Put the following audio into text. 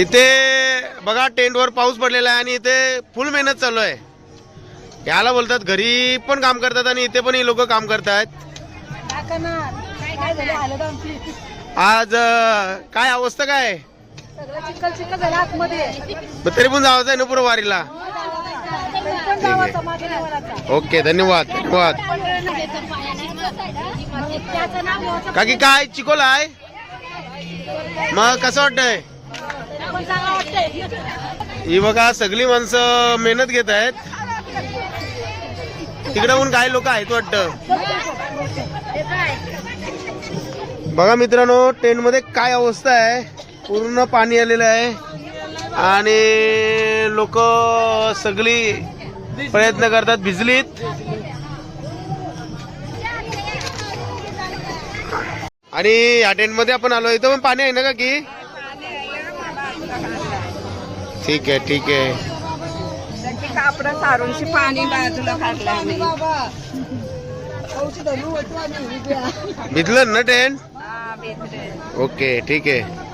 इथे बघा टेंटवर पाऊस पडलेला आहे आणि इथे फुल मेहनत चालू आहे. याला बोलतात घरी पण काम करतात आणि इथे पण ही लोक काम करतात आज काय अवस्था काय? तरी पण जावं आहे ना वारीला. ओके धन्यवाद धन्यवाद. काकी काय चिकोला आहे? मग कसं वाटतंय? ही बघा सगळी माणसं मेहनत घेत आहेत. तिकडेहून काही लोक आहेत वाटतं. बघा मित्रांनो टेंटमध्ये काय अवस्था आहे? पूर्ण पाणी आलेलं आहे. आणि लोक सगळी प्रयत्न करतात भिजलीत. आणि या टेंटमध्ये आपण आलो. इथं पण पाणी आहे ना का की? ठीक आहे ठीक आहे. कापड सारूनशी पाणी बाजूला काढलं आम्ही. भिजलं ना हा, भेटले. ओके ठीक आहे.